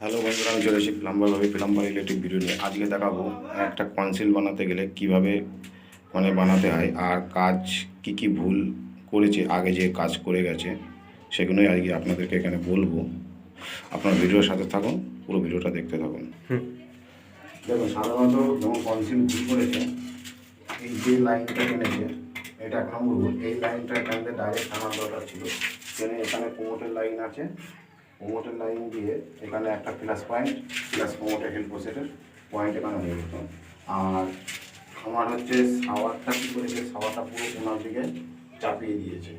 Hello বন্ধুরা আমি চলে এসেছি প্লাম্বার ভাবে। প্লাম্বার রিলেটিভ ভিডিও নিয়ে। আজকে দেখাবো একটা কনসিল বানাতে গেলে কীভাবে মানে বানাতে হয় আর কাজ কি কি ভুল করেছে আগে যে কাজ করে গেছে সেগুলোই আজকে আপনাদেরকে এখানে বলব। আপনার ভিডিওর সাথে থাকুন পুরো ভিডিওটা দেখতে থাকুন। দেখুন সাধারণত যখন কনসিল ভুল করেছে এই যে লাইনটা কিনেছে এটা এক নম্বর ভুল। এই লাইনটা এখান ডাইরেক্ট আনার দরকার ছিল। এখানে এখানে কোমোটের লাইন আছে। কোমোটের লাইন দিয়ে এখানে একটা প্লাস পয়েন্ট প্লাস কোমোটের হেল্প সেটের পয়েন্ট এখানে হয়ে যেত। আর আমার হচ্ছে সাওয়ারটা কী করেছে? সাওয়ারটা পুরো কোনার দিকে চাপিয়ে দিয়েছে।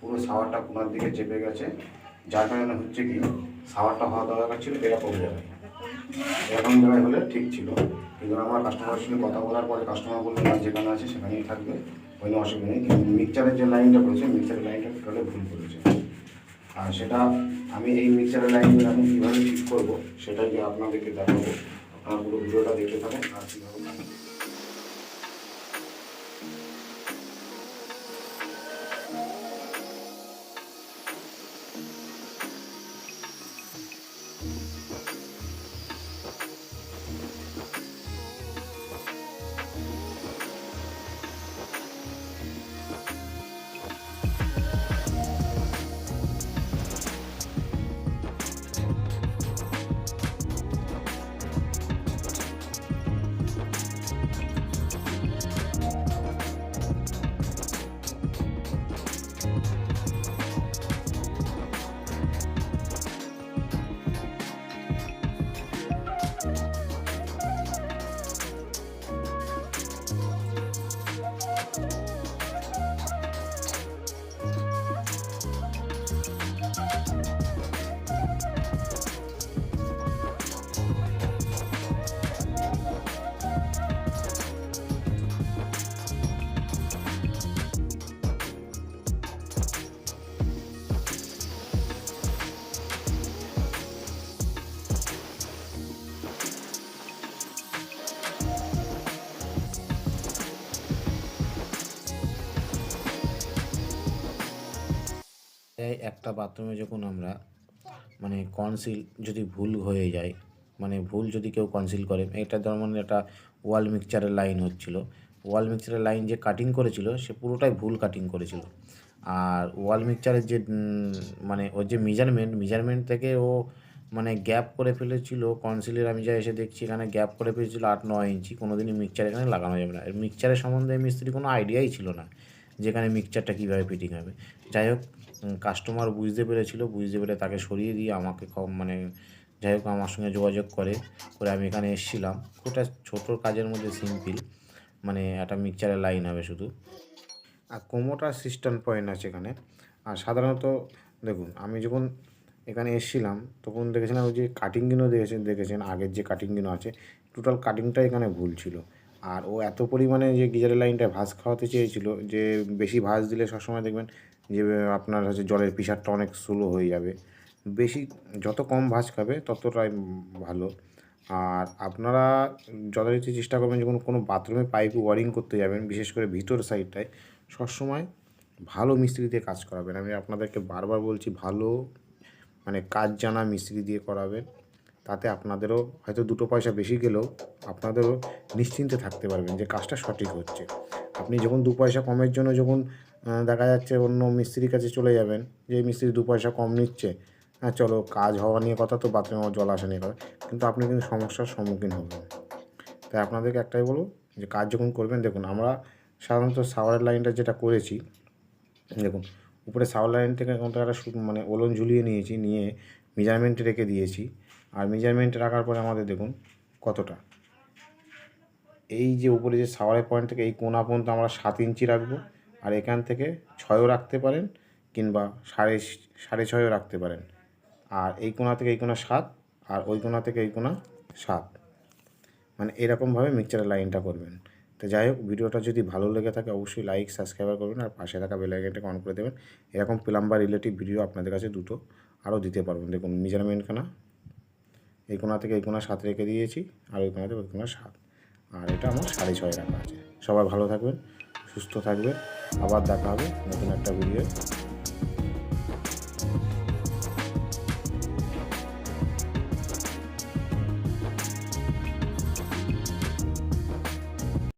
পুরো সাওয়ারটা কোনার দিকে চেপে গেছে। যার কারণে হচ্ছে কি, সাওয়ারটা হওয়া দরকার ছিল, এরকম জায়গায়। এরকম জায়গায় হলে ঠিক ছিল। কিন্তু আমার কাস্টমারের সঙ্গে কথা বলার পরে কাস্টমার বলল, না, যেখানে আছে সেখানেই থাকবে। কোনো অসুবিধা নেই। কিন্তু মিক্সচারের যে লাইনটা করেছে মিক্সচারের লাইনটা টোটালে ভুল করেছে। আর সেটা আমি এই মিক্সারের লাইনগুলো আমি কীভাবে ঠিক করব সেটাই যে আপনাদেরকে দেখাবো। আপনারা পুরো ভিডিওটা দেখতে পাবেন আর কীভাবে এই একটা বাথরুমে যখন আমরা মানে কনসিল যদি ভুল হয়ে যায় মানে ভুল যদি কেউ কনসিল করে, এটা যেমন একটা ওয়াল মিক্সচারের লাইন হচ্ছিল। ওয়াল মিক্সচারের লাইন যে কাটিং করেছিল, সে পুরোটাই ভুল কাটিং করেছিল। আর ওয়াল মিক্সচারের যে মানে ওর যে মেজারমেন্ট মেজারমেন্ট থেকে ও মানে গ্যাপ করে ফেলেছিল কনসিলের আমি যা এসে দেখছি, এখানে গ্যাপ করে ফেলেছিল আট নয় ইঞ্চি কোনো দিনই মিক্সচার এখানে লাগানো যাবে না। মিক্সচারের সম্বন্ধে মিস্ত্রি কোনো আইডিয়াই ছিল না। যেখানে মিক্সচারটা কীভাবে ফিটিং হবে। যাই হোক কাস্টমার বুঝতে পেরেছিল, বুঝতে পেরে তাকে সরিয়ে দিয়ে আমাকে মানে যাই হোক আমার সঙ্গে যোগাযোগ করে করে আমি এখানে এসেছিলাম। ওটা ছোটো কাজের মধ্যে সিম্পল মানে একটা মিক্সচারের লাইন হবে শুধু। আর কোমোটার সিস্টেম পয়েন্ট আছে এখানে। আর সাধারণত, দেখুন, আমি যখন এখানে এসেছিলাম, তখন দেখেছিলাম ওই যে কাটিংগুলো দেখেছেন দেখেছেন আগের যে কাটিংগুলো আছে টোটাল কাটিংটা এখানে ভুল ছিল। আর ও এত পরিমাণে যে গিজারের লাইনটা ভাঁজ খাওয়াতে চেয়েছিল, যে বেশি ভাঁজ দিলে সবসময় দেখবেন যে আপনার হচ্ছে জলের প্রেশারটা অনেক স্লো হয়ে যাবে। বেশি, যত কম ভাঁজ খাবে, ততটাই ভালো। আর আপনারা যথারীতি চেষ্টা করবেন যখন কোনো বাথরুমে পাইপ ওয়ারিং করতে যাবেন, বিশেষ করে ভিতর সাইডটায়। সবসময় ভালো মিস্ত্রি দিয়ে কাজ করাবেন। আমি আপনাদেরকে বারবার বলছি, ভালো মানে কাজ জানা মিস্ত্রি দিয়ে করাবেন। তাতে আপনাদেরও হয়তো দুটো পয়সা বেশি গেলেও আপনাদেরও নিশ্চিন্তে থাকতে পারবেন যে কাজটা সঠিক হচ্ছে। আপনি যখন দু পয়সা কমের জন্য যখন দেখা যাচ্ছে অন্য মিস্ত্রির কাছে চলে যাবেন, যে মিস্ত্রি দু পয়সা কম নিচ্ছে হ্যাঁ চলো কাজ হওয়া নিয়ে কথা তো বাথরুমে জল আসা নিয়ে কথা, কিন্তু আপনি কিন্তু সমস্যার সম্মুখীন হবেন। তাই আপনাদেরকে একটাই বলব যে কাজ যখন করবেন, দেখুন আমরা সাধারণত সাওয়ার লাইনটা যেটা করেছি, দেখুন, উপরে সাওয়ার লাইন থেকে একটা মানে ওলন ঝুলিয়ে নিয়েছি, নিয়ে মেজারমেন্ট রেখে দিয়েছি। আর মেজারমেন্ট রাখার পরে আমাদের দেখুন কতটা। এই যে উপরে যে সাওয়ারের পয়েন্ট থেকে এই কোনা পর্যন্ত আমরা সাত ইঞ্চি রাখব আর এখান থেকে ছয়ও রাখতে পারেন কিংবা সাড়ে সাড়ে ছয়ও রাখতে পারেন। আর এই কোনা থেকে এই কোনা সাত আর ওই কোনা থেকে এই কোনা সাত। মানে এরকমভাবে মিক্সচারের লাইনটা করবেন। তো যাই হোক, ভিডিওটা যদি ভালো লেগে থাকে অবশ্যই লাইক সাবস্ক্রাইবার করবেন আর পাশে থাকা বেল আইকনটাকে অন করে দেবেন। এরকম প্লাম্বার রিলেটিভ ভিডিও আপনাদের কাছে দুটো আরও দিতে পারবেন দেখুন মেজারমেন্টখানা এই কোনা থেকে এই কোনা সাত রেখে দিয়েছি আর ওই কোনা থেকে ওই কোনা সাত। আর এটা আমার সাড়ে ছয় রাখা আছে। সবাই ভালো থাকবেন, সুস্থ থাকবেন। আবার দেখা হবে নতুন একটা ভিডিও